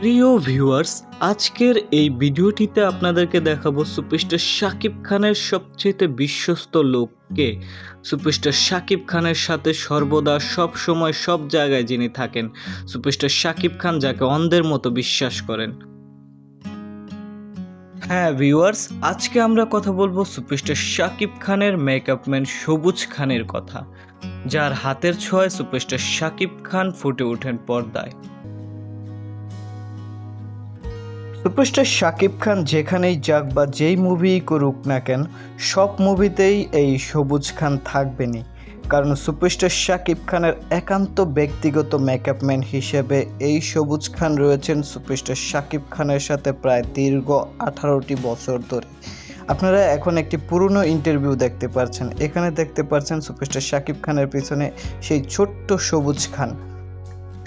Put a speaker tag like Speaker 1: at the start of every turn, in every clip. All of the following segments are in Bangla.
Speaker 1: প্রিয় ভিউয়ার্স, আজকের এই ভিডিওটিতে আপনাদেরকে দেখাবো সুপারস্টার শাকিব খানের সবচেয়ে বিশ্বস্ত লোককে। সুপারস্টার শাকিব খানের সাথে সর্বদা সব সময় সব জায়গায় যিনি থাকেন, সুপারস্টার শাকিব খান যাকে অন্ধের মতো বিশ্বাস করেন। হ্যাঁ ভিউয়ার্স, আজকে আমরা কথা বলব সুপারস্টার শাকিব খানের মেকআপ ম্যান সবুজ খানের কথা, যার হাতের ছোঁয়ায় সুপারস্টার শাকিব খান ফুটে ওঠেন পর্দায়। সুপারস্টার শাকিব খান যেখানেই যাক বা যেই মুভি করুক না কেন, সব মুভিতেই এই সবুজ খান থাকবেনই। কারণ সুপারস্টার শাকিব খানের একান্ত ব্যক্তিগত মেকআপ ম্যান হিসেবে এই সবুজ খান রয়েছেন সুপারস্টার শাকিব খানের সাথে প্রায় দীর্ঘ আঠারোটি বছর ধরে। আপনারা এখন একটি পুরনো ইন্টারভিউ দেখতে পাচ্ছেন এখানে দেখতে পাচ্ছেন সুপারস্টার শাকিব খানের পিছনে সেই ছোট্ট সবুজ খান।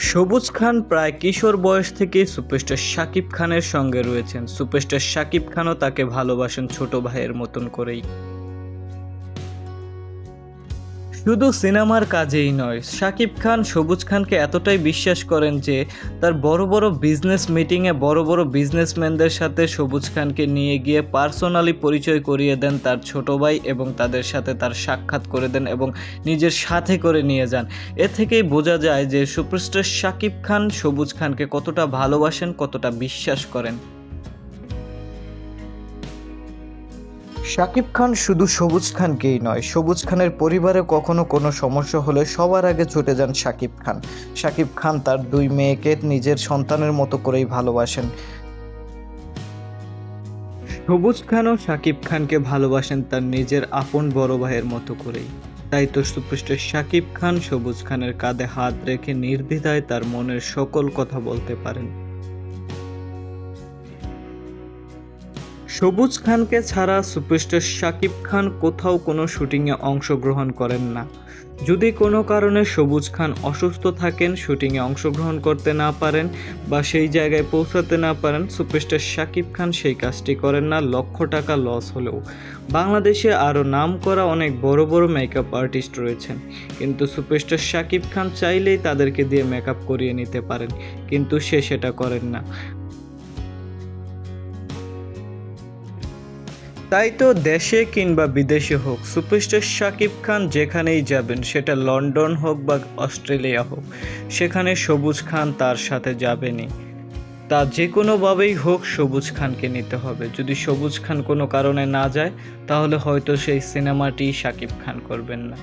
Speaker 1: সবুজ খান প্রায় কিশোর বয়স থেকে সুপারস্টার শাকিব খানের সঙ্গে রয়েছেন। সুপারস্টার শাকিব খানও তাকে ভালোবাসেন ছোট ভাইয়ের মতন করেই। শুধু সিনেমার কাজেই নয়, শাকিব খান, সবুজ খানকে এতটাই বিশ্বাস করেন যে তার বড় বড় বিজনেস মিটিংয়ে বড় বড় বিজনেসম্যানদের সাথে সবুজ খানকে নিয়ে গিয়ে পার্সোনালি পরিচয় করিয়ে দেন তার ছোট ভাই এবং তাদের সাথে তার সাক্ষাৎ করে দেন এবং নিজের সাথে করে নিয়ে যান। এ থেকেই বোঝা যায় যে সুপারস্টার শাকিব খান সবুজ খানকে কতটা ভালোবাসেন, কতটা বিশ্বাস করেন। শাকিব খান শুধু সবুজ খানকেই নয়, সবুজ খানের পরিবারে কখনো কোনো সমস্যা হলে সবার আগে ছুটে যান শাকিব খান। শাকিব খান তার দুই মেয়েকে নিজের সন্তানের মতো করেই ভালোবাসেন। সবুজ খানও শাকিব খানকে ভালোবাসেন তার নিজের আপন বড় ভাইয়ের মতো করেই। তাই তো সুপারস্টার শাকিব খান সবুজ খানের কাঁধে হাত রেখে নির্দ্বিধায় তার মনের সকল কথা বলতে পারেন। সবুজ খানকে ছাড়া সুপারস্টার শাকিব খান কোথাও কোনো শুটিংয়ে অংশগ্রহণ করেন না। যদি কোনো কারণে সবুজ খান অসুস্থ থাকেন, শুটিংয়ে অংশগ্রহণ করতে না পারেন বা সেই জায়গায় পৌঁছাতে না পারেন, সুপারস্টার শাকিব খান সেই কাজটি করেন না, লক্ষ টাকা লস হলেও। বাংলাদেশে আরও নাম করা অনেক বড় বড় মেকআপ আর্টিস্ট রয়েছেন। কিন্তু সুপারস্টার শাকিব খান চাইলেই তাদেরকে দিয়ে মেকআপ করিয়ে নিতে পারেন, কিন্তু সে সেটা করেন না। তাই তো দেশে কিংবা বিদেশে হোক, সুপারস্টার শাকিব খান যেখানেই যাবেন, সেটা লন্ডন হোক বা অস্ট্রেলিয়া হোক, সেখানে সবুজ খান তার সাথে যাবেনই। তা যে কোনোভাবেই হোক, সবুজ খানকে নিতে হবে। যদি সবুজ খান কোনো কারণে না যায়, তাহলে হয়তো সেই সিনেমাটি শাকিব খান করবেন না।